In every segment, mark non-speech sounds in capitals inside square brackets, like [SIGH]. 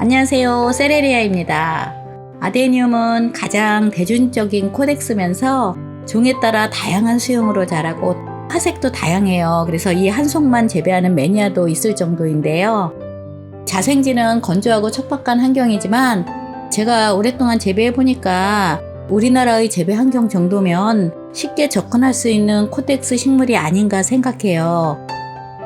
안녕하세요. 세레리아입니다. 아데니움은 가장 대중적인 코덱스면서 종에 따라 다양한 수용으로 자라고 화색도 다양해요. 그래서 이한 송만 재배하는 매니아도 있을 정도인데요. 자생지는 건조하고 척박한 환경이지만 제가 오랫동안 재배해 보니까 우리나라의 재배 환경 정도면 쉽게 접근할 수 있는 코덱스 식물이 아닌가 생각해요.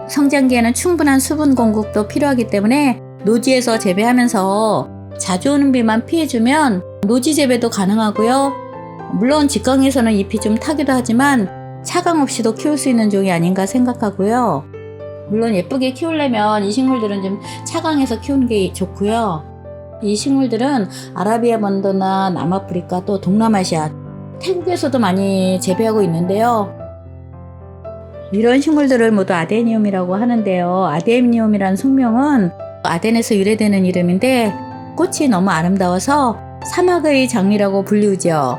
성장기에는 충분한 수분 공급도 필요하기 때문에 노지에서 재배하면서 자주 오는 비만 피해주면 노지 재배도 가능하고요. 물론 직강에서는 잎이 좀 타기도 하지만 차강 없이도 키울 수 있는 종이 아닌가 생각하고요. 물론 예쁘게 키우려면 이 식물들은 좀 차강에서 키우는 게 좋고요. 이 식물들은 아라비아 번더나 남아프리카 또 동남아시아, 태국에서도 많이 재배하고 있는데요. 이런 식물들을 모두 아데니움이라고 하는데요. 아데니움이란 속명은 아덴에서 유래되는 이름인데 꽃이 너무 아름다워서 사막의 장미라고 불리우죠.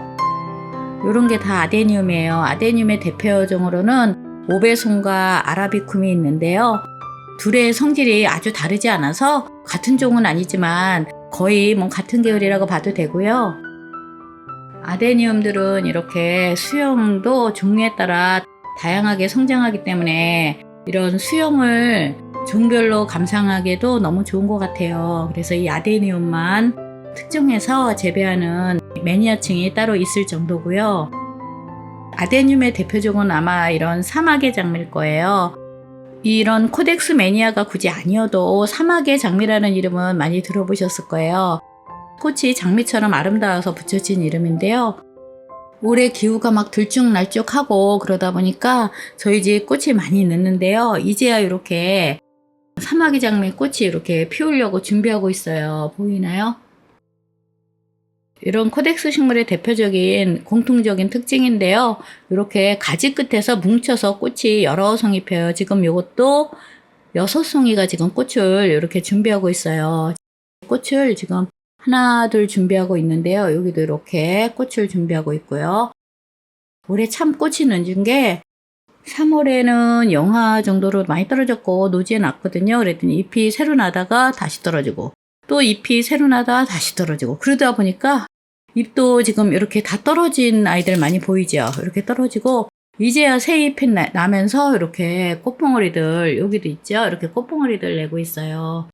이런 게 다 아데니움이에요. 아데니움의 대표종으로는 오베송과 아라비쿰이 있는데요. 둘의 성질이 아주 다르지 않아서 같은 종은 아니지만 거의 뭐 같은 계열이라고 봐도 되고요. 아데니움들은 이렇게 수영도 종류에 따라 다양하게 성장하기 때문에 이런 수영을 종별로 감상하기에도 너무 좋은 것 같아요. 그래서 이 아데니움만 특정해서 재배하는 매니아층이 따로 있을 정도고요. 아데니움의 대표종은 아마 이런 사막의 장미일 거예요. 이런 코덱스 매니아가 굳이 아니어도 사막의 장미라는 이름은 많이 들어보셨을 거예요. 꽃이 장미처럼 아름다워서 붙여진 이름인데요. 올해 기후가 막 들쭉날쭉하고 그러다 보니까 저희 집 꽃이 많이 늦는데요. 이제야 이렇게 사마귀 장미 꽃이 이렇게 피우려고 준비하고 있어요. 보이나요? 이런 코덱스 식물의 대표적인 공통적인 특징인데요. 이렇게 가지 끝에서 뭉쳐서 꽃이 여러 송이 펴요. 지금 이것도 여섯 송이가 지금 꽃을 이렇게 준비하고 있어요. 꽃을 지금 하나, 둘 준비하고 있는데요. 여기도 이렇게 꽃을 준비하고 있고요. 올해 참 꽃이 늦은 게 3월에는 영하 정도로 많이 떨어졌고 노지에 났거든요. 그랬더니 잎이 새로 나다가 다시 떨어지고 또 잎이 새로 나다가 다시 떨어지고 그러다 보니까 잎도 지금 이렇게 다 떨어진 아이들 많이 보이죠. 이렇게 떨어지고 이제야 새 잎이 나, 나면서 이렇게 꽃봉오리들 여기도 있죠. 이렇게 꽃봉오리들 내고 있어요.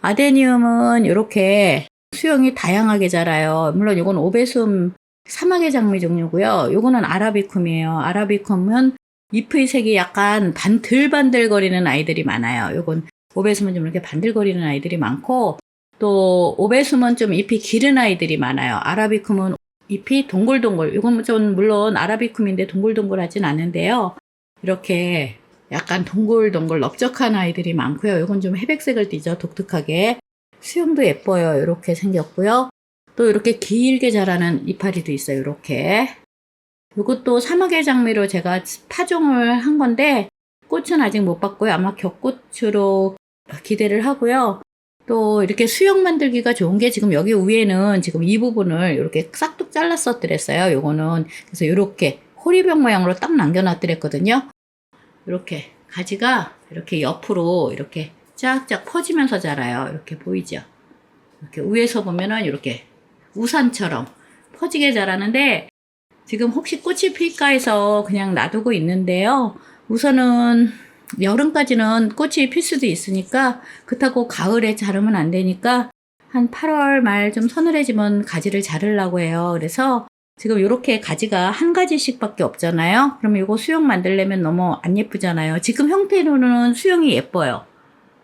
아데니움은 이렇게 수영이 다양하게 자라요. 물론 이건 오베숨 사막의 장미 종류고요. 요거는 아라비쿰이에요. 아라비쿰은 잎의 색이 약간 반들반들거리는 아이들이 많아요. 요건 오베숨은 좀 이렇게 반들거리는 아이들이 많고 또 오베숨은 좀 잎이 기른 아이들이 많아요. 아라비쿰은 잎이 동글동글. 요건 좀 물론 아라비쿰인데 동글동글하진 않은데요. 이렇게 약간 동글동글 넓적한 아이들이 많고요. 요건 좀 회백색을 띠죠. 독특하게. 수영도 예뻐요. 이렇게 생겼고요. 또 이렇게 길게 자라는 이파리도 있어요. 이렇게. 이것도 사막의 장미로 제가 파종을 한 건데 꽃은 아직 못 봤고요. 아마 격꽃으로 기대를 하고요. 또 이렇게 수영 만들기가 좋은 게 지금 여기 위에는 지금 이 부분을 이렇게 싹둑 잘랐었더랬어요. 요거는 그래서 이렇게 호리병 모양으로 딱 남겨놨더랬거든요. 이렇게 가지가 이렇게 옆으로 이렇게 쫙쫙 퍼지면서 자라요. 이렇게 보이죠? 이렇게 위에서 보면은 이렇게 우산처럼 퍼지게 자라는데 지금 혹시 꽃이 필까 해서 그냥 놔두고 있는데요. 우선은 여름까지는 꽃이 필 수도 있으니까 그렇다고 가을에 자르면 안 되니까 한 8월 말 좀 서늘해지면 가지를 자르려고 해요. 그래서 지금 이렇게 가지가 한 가지씩밖에 없잖아요. 그러면 이거 수영 만들려면 너무 안 예쁘잖아요. 지금 형태로는 수영이 예뻐요.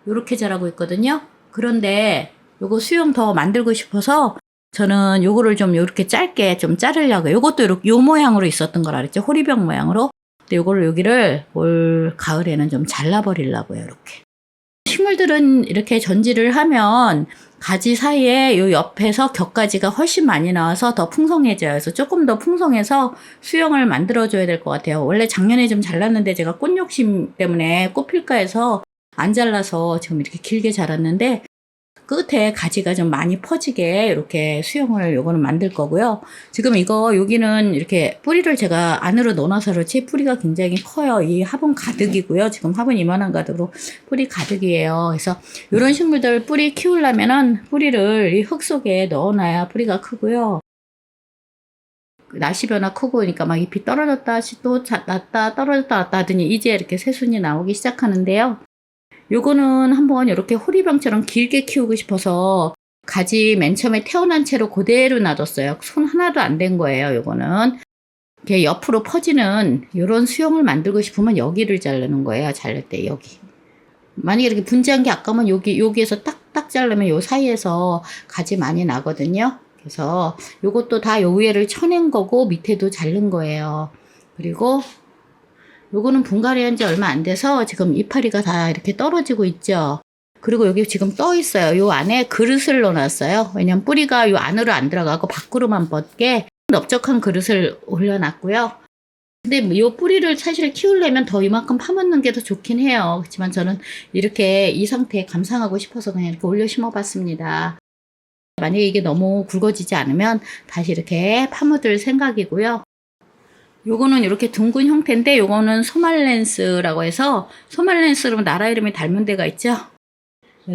이렇게 자라고 있거든요. 그런데 요거 수영 더 만들고 싶어서 저는 요거를 좀 이렇게 짧게 좀 자르려고 요것도 이렇게 요 모양으로 있었던 걸 알았죠? 호리병 모양으로. 근데 요거를 여기를 올 가을에는 좀 잘라버리려고요. 이렇게. 식물들은 이렇게 전지를 하면 가지 사이에 요 옆에서 격가지가 훨씬 많이 나와서 더 풍성해져요. 그래서 조금 더 풍성해서 수영을 만들어줘야 될 것 같아요. 원래 작년에 좀 잘랐는데 제가 꽃 욕심 때문에 꽃 필까 해서 안 잘라서 지금 이렇게 길게 자랐는데 끝에 가지가 좀 많이 퍼지게 이렇게 수영을 요거는 만들 거고요. 지금 이거 여기는 이렇게 뿌리를 제가 안으로 넣어놔서 그렇지 뿌리가 굉장히 커요. 이 화분 가득이고요. 지금 화분 이만한 가득으로 뿌리 가득이에요. 그래서 이런 식물들 뿌리 키우려면은 뿌리를 이 흙 속에 넣어놔야 뿌리가 크고요. 날씨 변화 크고 그러니까 막 잎이 떨어졌다 또 자- 났다 떨어졌다 났다 하더니 이제 이렇게 새순이 나오기 시작하는데요. 요거는 한번 이렇게 호리병처럼 길게 키우고 싶어서 가지 맨 처음에 태어난 채로 그대로 놔뒀어요. 손 하나도 안 된 거예요. 요거는 이렇게 옆으로 퍼지는 이런 수영을 만들고 싶으면 여기를 자르는 거예요. 자를 때 여기. 만약에 이렇게 분지한 게 아까면 여기 여기에서 딱딱 자르면 요 사이에서 가지 많이 나거든요. 그래서 요것도 다 요 위에를 쳐낸 거고 밑에도 자른 거예요. 그리고 요거는 분갈이 한 지 얼마 안 돼서 지금 이파리가 다 이렇게 떨어지고 있죠. 그리고 여기 지금 떠 있어요. 요 안에 그릇을 넣어놨어요. 왜냐면 뿌리가 요 안으로 안 들어가고 밖으로만 뻗게 넓적한 그릇을 올려놨고요. 근데 요 뿌리를 사실 키우려면 더 이만큼 파묻는 게 더 좋긴 해요. 그렇지만 저는 이렇게 이 상태에 감상하고 싶어서 그냥 이렇게 올려 심어봤습니다. 만약에 이게 너무 굵어지지 않으면 다시 이렇게 파묻을 생각이고요. 요거는 이렇게 둥근 형태인데 요거는 소말렌스라고 해서 소말렌스로 나라 이름이 닮은 데가 있죠.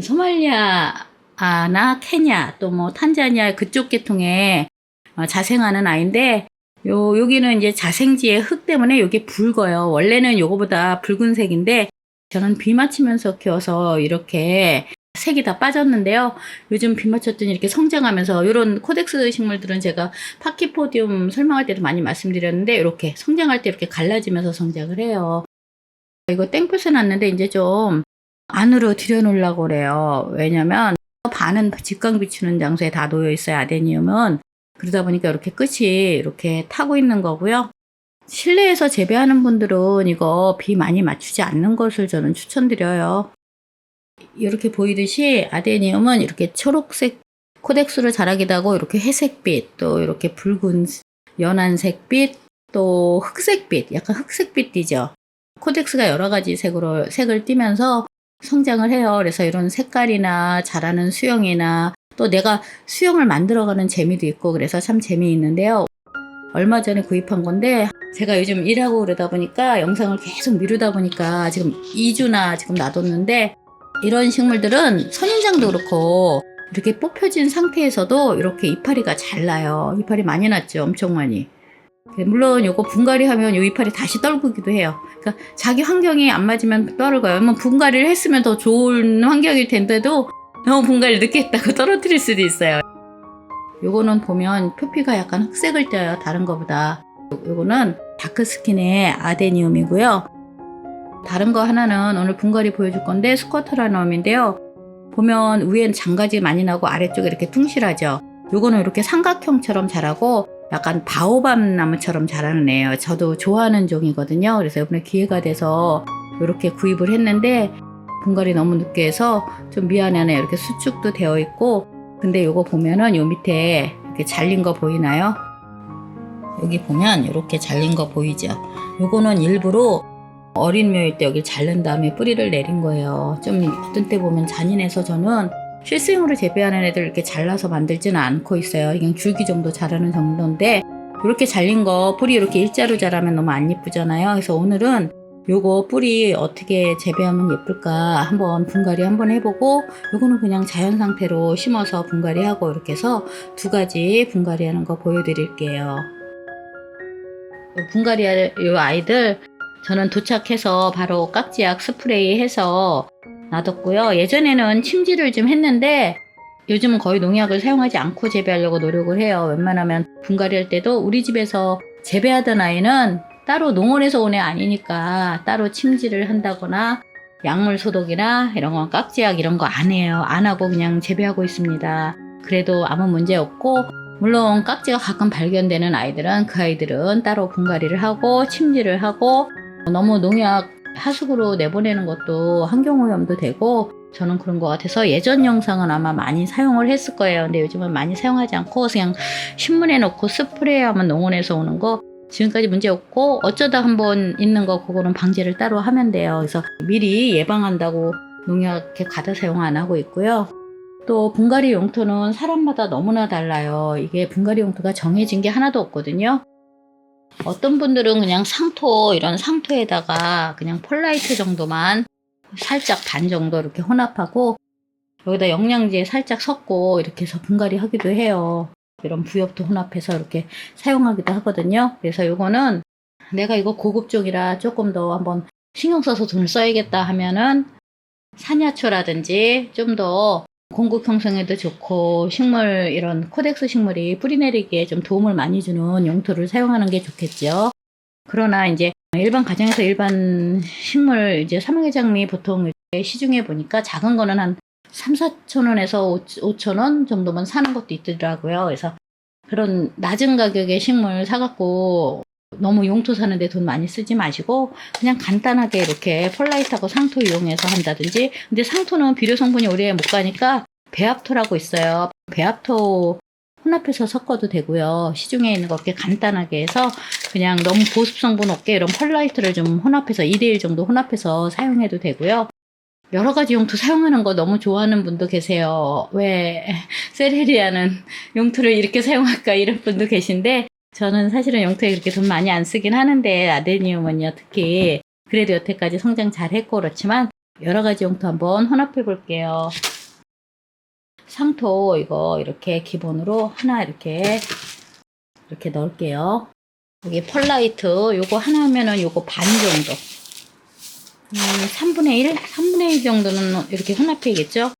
소말리아나 케냐 또 뭐 탄자니아 그쪽 계통에 어, 자생하는 아이인데 요 여기는 이제 자생지의 흙 때문에 요게 붉어요. 원래는 요거보다 붉은색인데 저는 비 맞추면서 키워서 이렇게 색이 다 빠졌는데요. 요즘 비 맞췄더니 이렇게 성장하면서 이런 코덱스 식물들은 제가 파키포디움 설명할 때도 많이 말씀드렸는데 이렇게 성장할 때 이렇게 갈라지면서 성장을 해요. 이거 땡볕에 놨는데 이제 좀 안으로 들여놓으려고 그래요. 왜냐면 반은 직광 비추는 장소에 다 놓여 있어요. 아데니움은. 그러다 보니까 이렇게 끝이 이렇게 타고 있는 거고요. 실내에서 재배하는 분들은 이거 비 많이 맞추지 않는 것을 저는 추천드려요. 이렇게 보이듯이 아데니움은 이렇게 초록색 코덱스로 자라기도 하고 이렇게 회색빛 또 이렇게 붉은 연한 색빛 또 흑색빛 약간 흑색빛이죠. 코덱스가 여러 가지 색으로 색을 띠면서 성장을 해요. 그래서 이런 색깔이나 자라는 수영이나 또 내가 수영을 만들어가는 재미도 있고 그래서 참 재미있는데요. 얼마 전에 구입한 건데 제가 요즘 일하고 그러다 보니까 영상을 계속 미루다 보니까 지금 2주나 지금 놔뒀는데 이런 식물들은 선인장도 그렇고 이렇게 뽑혀진 상태에서도 이렇게 이파리가 잘 나요. 이파리 많이 났죠. 엄청 많이. 물론 요거 분갈이 하면 요 이파리 다시 떨구기도 해요. 그러니까 자기 환경이 안 맞으면 떨어가요. 뭐 분갈이를 했으면 더 좋은 환경일 텐데도 너무 분갈이 늦게 했다고 [LAUGHS] 떨어뜨릴 수도 있어요. 요거는 보면 표피가 약간 흑색을 떼요. 다른 거보다. 요거는 다크스킨의 아데니움이고요. 다른 거 하나는 오늘 분갈이 보여줄 건데 스쿼트라넘인데요. 보면 위엔 장가지 많이 나고 아래쪽에 이렇게 퉁실하죠. 요거는 이렇게 삼각형처럼 자라고 약간 바오밤 나무처럼 자라는 애예요. 저도 좋아하는 종이거든요. 그래서 이번에 기회가 돼서 이렇게 구입을 했는데 분갈이 너무 늦게 해서 좀 미안하네요. 이렇게 수축도 되어 있고 근데 요거 보면은 요 밑에 이렇게 잘린 거 보이나요? 여기 보면 이렇게 잘린 거 보이죠? 요거는 일부러 어린 묘일 때 여기 자른 다음에 뿌리를 내린 거예요. 좀 어떤 때 보면 잔인해서 저는 실생으로 재배하는 애들 이렇게 잘라서 만들지는 않고 있어요. 그냥 줄기 정도 자라는 정도인데 이렇게 잘린 거 뿌리 이렇게 일자로 자라면 너무 안 예쁘잖아요. 그래서 오늘은 요거 뿌리 어떻게 재배하면 예쁠까 한번 분갈이 한번 해보고 요거는 그냥 자연 상태로 심어서 분갈이 하고 이렇게 해서 두 가지 분갈이 하는 거 보여드릴게요. 분갈이 할 요 아이들 저는 도착해서 바로 깍지약 스프레이 해서 놔뒀고요. 예전에는 침지를 좀 했는데 요즘은 거의 농약을 사용하지 않고 재배하려고 노력을 해요. 웬만하면 분갈이 할 때도 우리 집에서 재배하던 아이는 따로 농원에서 온 애 아니니까 따로 침지를 한다거나 약물 소독이나 이런 건 깍지약 이런 거 안 해요. 안 하고 그냥 재배하고 있습니다. 그래도 아무 문제 없고 물론 깍지가 가끔 발견되는 아이들은 그 아이들은 따로 분갈이를 하고 침지를 하고 너무 농약 하숙으로 내보내는 것도 환경오염도 되고 저는 그런 것 같아서 예전 영상은 아마 많이 사용을 했을 거예요. 근데 요즘은 많이 사용하지 않고 그냥 신문에 넣고 스프레이하면 농원에서 오는 거 지금까지 문제 없고 어쩌다 한번 있는 거 그거는 방제를 따로 하면 돼요. 그래서 미리 예방한다고 농약 과다 사용 안 하고 있고요. 또 분갈이 용토는 사람마다 너무나 달라요. 이게 분갈이 용토가 정해진 게 하나도 없거든요. 어떤 분들은 그냥 상토 이런 상토에다가 그냥 폴라이트 정도만 살짝 반 정도 이렇게 혼합하고 여기다 영양제 살짝 섞고 이렇게 해서 분갈이 하기도 해요. 이런 부엽도 혼합해서 이렇게 사용하기도 하거든요. 그래서 요거는 내가 이거 고급종이라 조금 더 한번 신경 써서 돈을 써야겠다 하면은 산야초라든지 좀 더 공급 형성에도 좋고 식물 이런 코덱스 식물이 뿌리 내리기에 좀 도움을 많이 주는 용토를 사용하는 게 좋겠죠. 그러나 이제 일반 가정에서 일반 식물 이제 사막의 장미 보통 시중에 보니까 작은 거는 한 3, 4천 원에서 5천 원 정도만 사는 것도 있더라고요. 그래서 그런 낮은 가격의 식물 사갖고 너무 용토 사는데 돈 많이 쓰지 마시고 그냥 간단하게 이렇게 폴라이트하고 상토 이용해서 한다든지 근데 상토는 비료 성분이 오래 못 가니까 배합토라고 있어요. 배합토 혼합해서 섞어도 되고요. 시중에 있는 거 이렇게 간단하게 해서 그냥 너무 보습 성분 없게 이런 펄라이트를 좀 혼합해서 2대1 정도 혼합해서 사용해도 되고요. 여러 가지 용토 사용하는 거 너무 좋아하는 분도 계세요. 왜 세레리아는 용토를 이렇게 사용할까 이런 분도 계신데 저는 사실은 용토에 그렇게 돈 많이 안 쓰긴 하는데 아데니움은요 특히 그래도 여태까지 성장 잘 했고 그렇지만 여러 가지 용토 한번 혼합해 볼게요. 상토 이거 이렇게 기본으로 하나 이렇게 이렇게 넣을게요. 여기 펄라이트 요거 하나 하면은 요거 반 정도. 음, 3분의 1? 3분의 1 정도는 이렇게 혼합해야겠죠?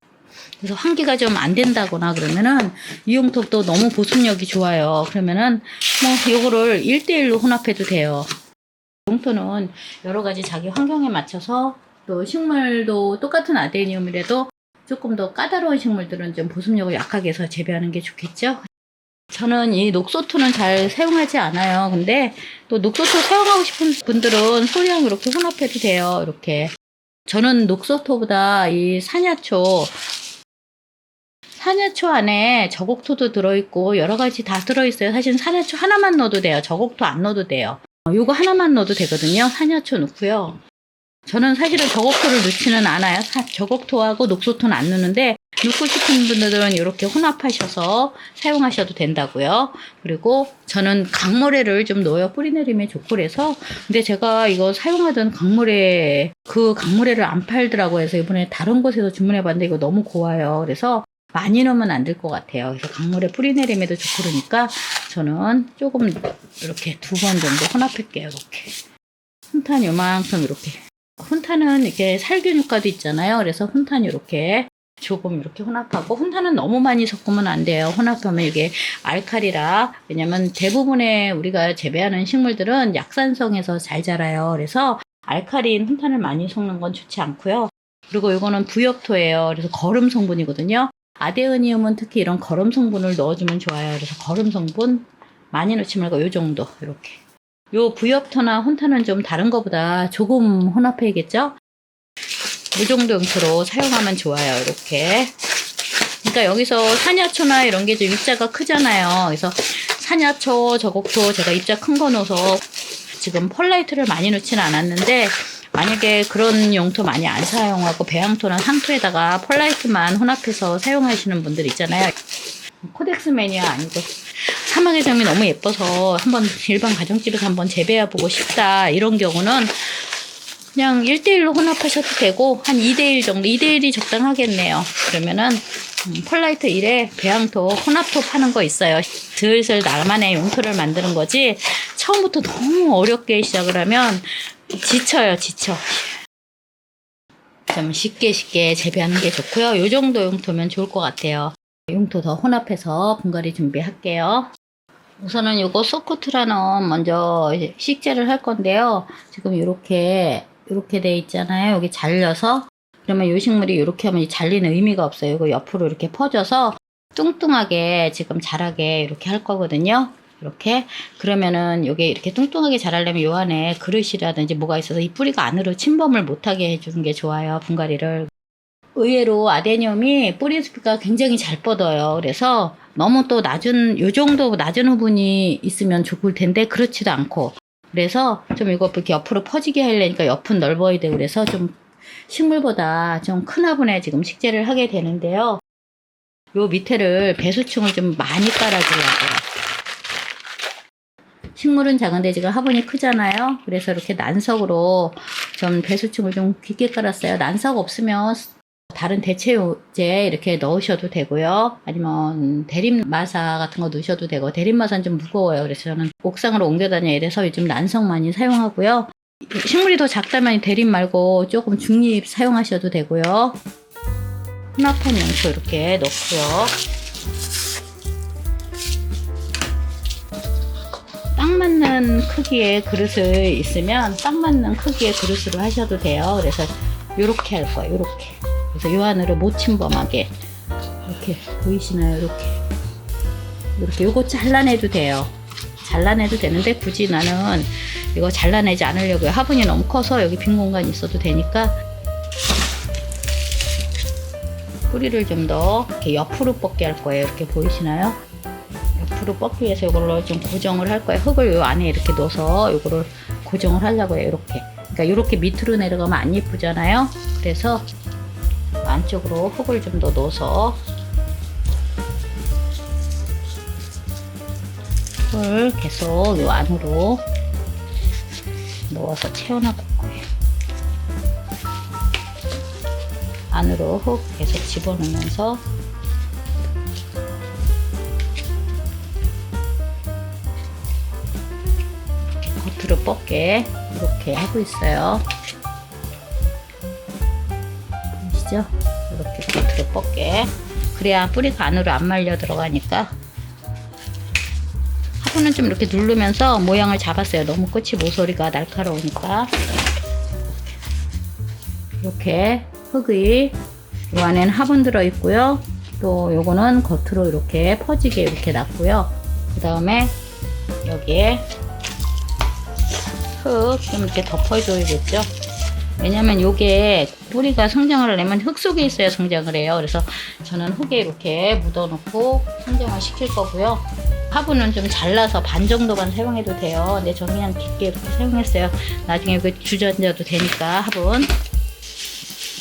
그래서 환기가 좀 안 된다거나 그러면은 이 용토도 너무 보습력이 좋아요. 그러면은 뭐 요거를 1대1로 혼합해도 돼요. 용토는 여러 가지 자기 환경에 맞춰서 또 식물도 똑같은 아데니움이라도 조금 더 까다로운 식물들은 좀 보습력을 약하게 해서 재배하는 게 좋겠죠? 저는 이 녹소토는 잘 사용하지 않아요. 근데 또 녹소토 사용하고 싶은 분들은 소량 이렇게 혼합해도 돼요. 이렇게. 저는 녹소토보다 이 산야초, 산야초 안에 저곡토도 들어있고 여러 가지 다 들어있어요. 사실 산야초 하나만 넣어도 돼요. 저곡토 안 넣어도 돼요. 어, 요거 하나만 넣어도 되거든요. 산야초 넣고요. 저는 사실은 저곡토를 넣지는 않아요. 사- 저곡토하고 녹소토는 안 넣는데 넣고 싶은 분들은 이렇게 혼합하셔서 사용하셔도 된다고요. 그리고 저는 강모래를 좀 넣어요. 뿌리 내림에 좋고 그래서 근데 제가 이거 사용하던 강모래 그 강모래를 안 팔더라고요. 그래서 이번에 다른 곳에서 주문해 봤는데 이거 너무 고와요. 그래서 많이 넣으면 안 될 것 같아요. 그래서 강모래 뿌리 내림에도 좋고 그러니까 저는 조금 이렇게 두 번 정도 혼합할게요. 이렇게 훈탄 요만큼 이렇게 훈탄은 이렇게 살균 효과도 있잖아요. 그래서 훈탄 이렇게 조금 이렇게 혼합하고 훈탄은 너무 많이 섞으면 안 돼요. 혼합하면 이게 알칼리라 왜냐면 대부분의 우리가 재배하는 식물들은 약산성에서 잘 자라요. 그래서 알칼리인 훈탄을 많이 섞는 건 좋지 않고요. 그리고 이거는 부엽토예요. 그래서 거름 성분이거든요. 아데오니움은 특히 이런 거름 성분을 넣어주면 좋아요. 그래서 거름 성분 많이 넣지 말고 요 정도 이렇게. 요 부엽토나 혼탄은 좀 다른 거보다 조금 혼합해야겠죠? 이 정도 용토로 사용하면 좋아요. 이렇게. 그러니까 여기서 산야초나 이런 게 좀 입자가 크잖아요. 그래서 산야초, 저곡토 제가 입자 큰 거 넣어서 지금 펄라이트를 많이 넣지는 않았는데 만약에 그런 용토 많이 안 사용하고 배양토나 상토에다가 펄라이트만 혼합해서 사용하시는 분들 있잖아요. 코덱스 매니아 아니고 사막의 장미 너무 예뻐서 한번 일반 가정집에서 한번 재배해 보고 싶다. 이런 경우는 그냥 1대1로 혼합하셔도 되고 한 2대1 정도 2대1이 적당하겠네요. 그러면은 음, 펄라이트 1에 배양토 혼합토 파는 거 있어요. 슬슬 나만의 용토를 만드는 거지 처음부터 너무 어렵게 시작을 하면 지쳐요 지쳐 좀 쉽게 쉽게 재배하는 게 좋고요 요 정도 용토면 좋을 것 같아요 용토 더 혼합해서 분갈이 준비할게요 우선은 요거 소코트라는 먼저 식재를 할 건데요. 지금 이렇게 이렇게 돼 있잖아요. 여기 잘려서 그러면 요 식물이 이렇게 하면 이 잘리는 의미가 없어요. 이거 옆으로 이렇게 퍼져서 뚱뚱하게 지금 자라게 이렇게 할 거거든요. 이렇게 그러면은 요게 이렇게 뚱뚱하게 자라려면 요 안에 그릇이라든지 뭐가 있어서 이 뿌리가 안으로 침범을 못하게 해주는 게 좋아요. 분갈이를 의외로 아데니움이 뿌리 숲이가 굉장히 잘 뻗어요. 그래서 너무 또 낮은 요 정도 낮은 부분이 있으면 좋을 텐데 그렇지도 않고 그래서 좀 이거 이렇게 옆으로 퍼지게 하려니까 옆은 넓어야 되고 그래서 좀 식물보다 좀 큰 화분에 지금 식재를 하게 되는데요. 요 밑에를 배수층을 좀 많이 깔아주려고요. 식물은 작은데 지금 화분이 크잖아요. 그래서 이렇게 난석으로 좀 배수층을 좀 깊게 깔았어요. 난석 없으면 다른 대체요제 이렇게 넣으셔도 되고요. 아니면 대림마사 같은 거 넣으셔도 되고 대림마사는 좀 무거워요. 그래서 저는 옥상으로 옮겨 다녀야 돼서 요즘 난석 많이 사용하고요. 식물이 더 작다면 대림 말고 조금 중립 사용하셔도 되고요. 혼합한 용토 이렇게 넣고요. 딱 맞는 크기의 그릇을 있으면 딱 맞는 크기의 그릇으로 하셔도 돼요. 그래서 이렇게 할 거예요. 이렇게. 그래서 요 안으로 못 침범하게 이렇게 보이시나요? 이렇게 이렇게 요거 잘라내도 돼요. 잘라내도 되는데 굳이 나는 이거 잘라내지 않으려고요. 화분이 너무 커서 여기 빈 공간이 있어도 되니까 뿌리를 좀 더 이렇게 옆으로 뻗게 할 거예요. 이렇게 보이시나요? 옆으로 뻗기 위해서 이걸로 좀 고정을 할 거예요. 흙을 요 안에 이렇게 넣어서 이거를 고정을 하려고 해요. 이렇게. 그러니까 이렇게 밑으로 내려가면 안 예쁘잖아요. 그래서 안쪽으로 흙을 좀 더 넣어서 흙을 계속 요 안으로 넣어서 채워나갈 거예요. 안으로 흙 계속 집어넣으면서 겉으로 뻗게 이렇게 하고 있어요. 보이시죠? 이렇게 겉으로 뻗게 그래야 뿌리가 안으로 안 말려 들어가니까 화분은 좀 이렇게 누르면서 모양을 잡았어요. 너무 끝이 모서리가 날카로우니까 이렇게 흙이 이 안에는 화분 들어 있고요. 또 요거는 겉으로 이렇게 퍼지게 이렇게 놨고요. 그 다음에 여기에 흙 좀 이렇게 덮어줘야겠죠. 왜냐면 요게 뿌리가 성장을 하려면 흙 속에 있어야 성장을 해요. 그래서 저는 흙에 이렇게 묻어놓고 성장을 시킬 거고요. 화분은 좀 잘라서 반 정도만 사용해도 돼요. 근데 저는 그냥 깊게 이렇게 사용했어요. 나중에 그 주전자도 되니까 화분.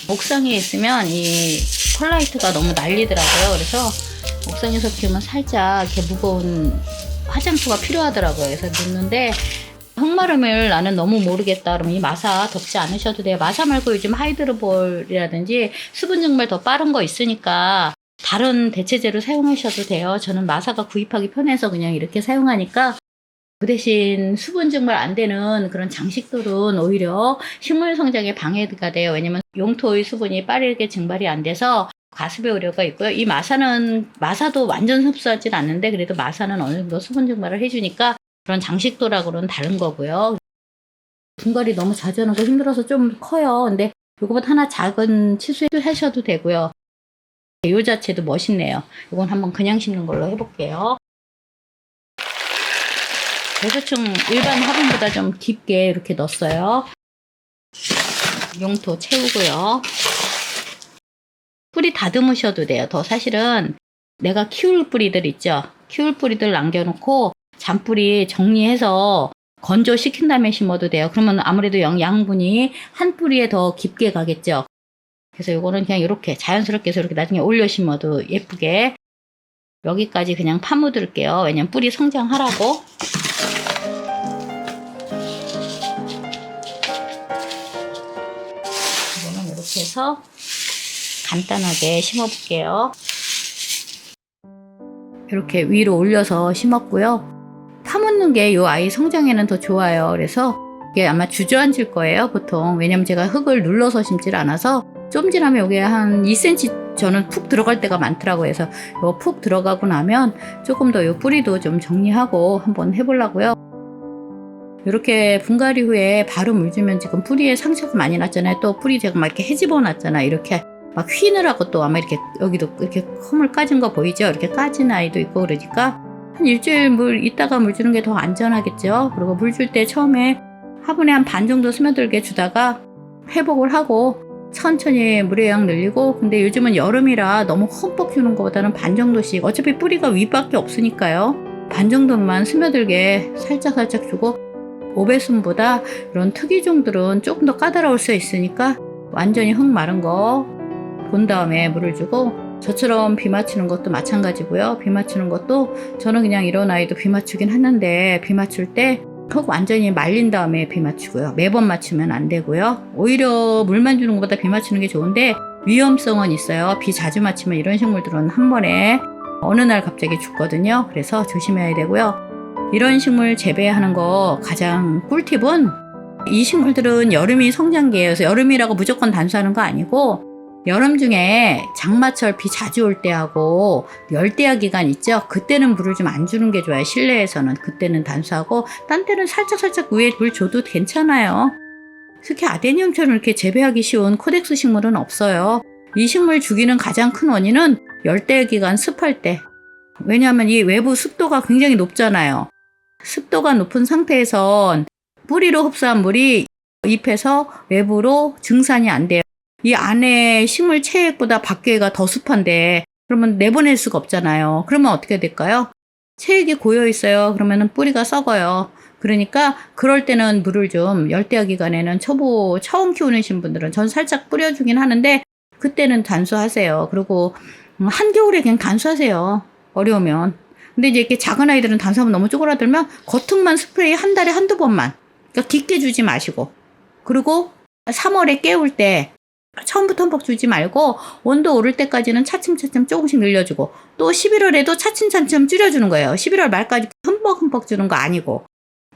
옥상에 있으면 이 펄라이트가 너무 날리더라고요. 그래서 옥상에서 키우면 살짝 이렇게 무거운 화장토가 필요하더라고요. 그래서 넣는데 흙마름을 나는 너무 모르겠다 그러면 이 마사 덮지 않으셔도 돼요. 마사 말고 요즘 하이드로볼이라든지 수분 증발 더 빠른 거 있으니까 다른 대체제로 사용하셔도 돼요. 저는 마사가 구입하기 편해서 그냥 이렇게 사용하니까 그 대신 수분 증발 안 되는 그런 장식돌은 오히려 식물 성장에 방해가 돼요. 왜냐면 용토의 수분이 빠르게 증발이 안 돼서 가습의 우려가 있고요. 이 마사는 마사도 완전 흡수하진 않는데 그래도 마사는 어느 정도 수분 증발을 해주니까 그런 장식돌하고는 다른 거고요. 분갈이 너무 자주 하는 거 힘들어서 좀 커요. 근데 요거보다 하나 작은 치수도 하셔도 되고요. 요 자체도 멋있네요. 이건 한번 그냥 심는 걸로 해볼게요. 배수층 일반 화분보다 좀 깊게 이렇게 넣었어요. 용토 채우고요. 뿌리 다듬으셔도 돼요. 더 사실은 내가 키울 뿌리들 있죠. 키울 뿌리들 남겨놓고 잔뿌리 정리해서 건조시킨 다음에 심어도 돼요. 그러면 아무래도 영, 양분이 한 뿌리에 더 깊게 가겠죠. 그래서 이거는 그냥 이렇게 자연스럽게 해서 이렇게 나중에 올려 심어도 예쁘게 여기까지 그냥 파묻을게요. 왜냐면 뿌리 성장하라고. 이거는 이렇게 해서 간단하게 심어볼게요. 이렇게 위로 올려서 심었고요. 파묻는 게 이 아이 성장에는 더 좋아요. 그래서 이게 아마 주저앉을 거예요, 보통. 왜냐면 제가 흙을 눌러서 심질 않아서 쫌질하면 이게 한 2cm 저는 푹 들어갈 때가 많더라고요. 그래서 이거 푹 들어가고 나면 조금 더 이 뿌리도 좀 정리하고 한번 해보려고요. 이렇게 분갈이 후에 바로 물 주면 지금 뿌리에 상처가 많이 났잖아요. 또 뿌리 제가 막 이렇게 헤집어 놨잖아요. 이렇게 막 휘느라고 또 아마 이렇게 여기도 이렇게 컴을 까진 거 보이죠? 이렇게 까진 아이도 있고 그러니까 한 일주일 물 있다가 물 주는 게 더 안전하겠죠. 그리고 물 줄 때 처음에 화분에 한 반 정도 스며들게 주다가 회복을 하고 천천히 물의 양 늘리고 근데 요즘은 여름이라 너무 흠뻑 주는 것보다는 반 정도씩 어차피 뿌리가 위밖에 없으니까요. 반 정도만 스며들게 살짝 살짝 주고 오베순보다 이런 특이종들은 조금 더 까다로울 수 있으니까 완전히 흙 마른 거 본 다음에 물을 주고 저처럼 비 맞추는 것도 마찬가지고요. 비 맞추는 것도 저는 그냥 이런 아이도 비 맞추긴 하는데 비 맞출 때꼭 완전히 말린 다음에 비 맞추고요. 매번 맞추면 안 되고요. 오히려 물만 주는 것보다 비 맞추는 게 좋은데 위험성은 있어요. 비 자주 맞추면 이런 식물들은 한 번에 어느 날 갑자기 죽거든요. 그래서 조심해야 되고요. 이런 식물 재배하는 거 가장 꿀팁은 이 식물들은 여름이 성장기예요. 그래서 여름이라고 무조건 단수하는 거 아니고 여름 중에 장마철 비 자주 올 때하고 열대야 기간 있죠. 그때는 물을 좀 안 주는 게 좋아요. 실내에서는 그때는 단수하고 딴 때는 살짝 살짝 위에 물 줘도 괜찮아요. 특히 아데니움처럼 이렇게 재배하기 쉬운 코덱스 식물은 없어요. 이 식물 죽이는 가장 큰 원인은 열대 기간 습할 때. 왜냐하면 이 외부 습도가 굉장히 높잖아요. 습도가 높은 상태에선 뿌리로 흡수한 물이 잎에서 외부로 증산이 안 돼요. 이 안에 식물 체액보다 밖에가 더 습한데 그러면 내보낼 수가 없잖아요. 그러면 어떻게 될까요? 체액이 고여 있어요. 그러면 뿌리가 썩어요. 그러니까 그럴 때는 물을 좀 열대야 기간에는 초보 처음 키우는 분들은 전 살짝 뿌려주긴 하는데 그때는 단수하세요. 그리고 음, 한겨울에 그냥 단수하세요. 어려우면. 근데 이제 이렇게 작은 아이들은 단수하면 너무 쪼그라들면 겉흙만 스프레이 한 달에 한두 번만. 그러니까 깊게 주지 마시고. 그리고 3월에 깨울 때 처음부터 흠뻑 주지 말고 온도 오를 때까지는 차츰차츰 조금씩 늘려주고 또 11월에도 차츰차츰 줄여주는 거예요. 11월 말까지 흠뻑흠뻑 주는 거 아니고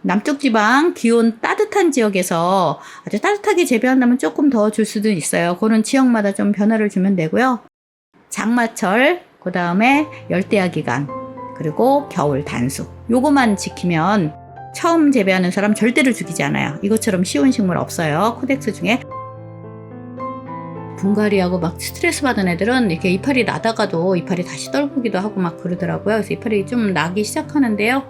남쪽 지방 기온 따뜻한 지역에서 아주 따뜻하게 재배한다면 조금 더 줄 수도 있어요. 그런 지역마다 좀 변화를 주면 되고요. 장마철, 그 다음에 열대야 기간, 그리고 겨울 단수. 요거만 지키면 처음 재배하는 사람 절대로 죽이지 않아요. 이것처럼 쉬운 식물 없어요. 코덱스 중에. 분갈이하고 막 스트레스 받은 애들은 이렇게 이파리 나다가도 이파리 다시 떨구기도 하고 막 그러더라고요. 그래서 이파리 좀 나기 시작하는데요.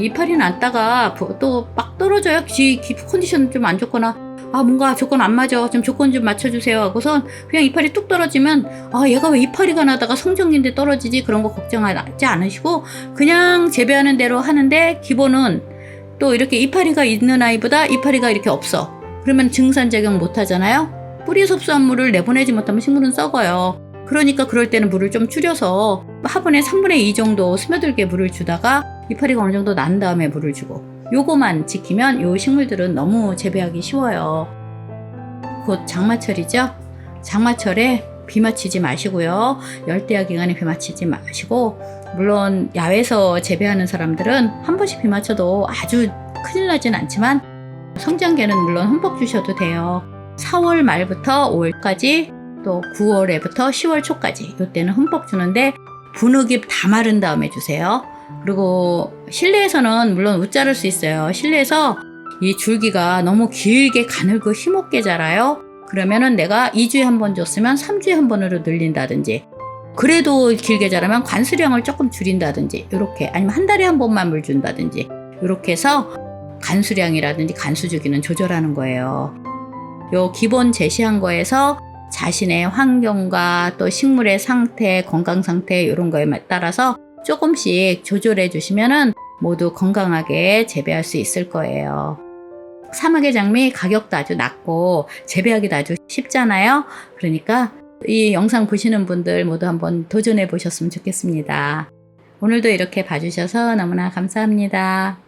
이파리 났다가 또 막 떨어져요. 기, 기 컨디션 좀 안 좋거나 아 뭔가 조건 안 맞아. 좀 조건 좀 맞춰주세요 하고선 그냥 이파리 뚝 떨어지면 아 얘가 왜 이파리가 나다가 성장기인데 떨어지지 그런 거 걱정하지 않으시고 그냥 재배하는 대로 하는데 기본은 또 이렇게 이파리가 있는 아이보다 이파리가 이렇게 없어. 그러면 증산작용 못 하잖아요. 뿌리 섭수한 물을 내보내지 못하면 식물은 썩어요. 그러니까 그럴 때는 물을 좀 줄여서 화분에 3분의 2 정도 스며들게 물을 주다가 이파리가 어느 정도 난 다음에 물을 주고 요거만 지키면 요 식물들은 너무 재배하기 쉬워요. 곧 장마철이죠? 장마철에 비 맞히지 마시고요. 열대야 기간에 비 맞히지 마시고 물론 야외에서 재배하는 사람들은 한 번씩 비 맞춰도 아주 큰일 나진 않지만 성장계는 물론 흠뻑 주셔도 돼요. 4월 말부터 5월까지 또 9월에부터 10월 초까지 이때는 흠뻑 주는데 분흙이 다 마른 다음에 주세요. 그리고 실내에서는 물론 못 자를 수 있어요. 실내에서 이 줄기가 너무 길게 가늘고 힘없게 자라요. 그러면은 내가 2주에 한 번 줬으면 3주에 한 번으로 늘린다든지 그래도 길게 자라면 관수량을 조금 줄인다든지 이렇게 아니면 한 달에 한 번만 물 준다든지 이렇게 해서 간수량이라든지 간수 주기는 조절하는 거예요. 요 기본 제시한 거에서 자신의 환경과 또 식물의 상태, 건강 상태 이런 거에 따라서 조금씩 조절해 주시면은 모두 건강하게 재배할 수 있을 거예요. 사막의 장미 가격도 아주 낮고 재배하기도 아주 쉽잖아요. 그러니까 이 영상 보시는 분들 모두 한번 도전해 보셨으면 좋겠습니다. 오늘도 이렇게 봐주셔서 너무나 감사합니다.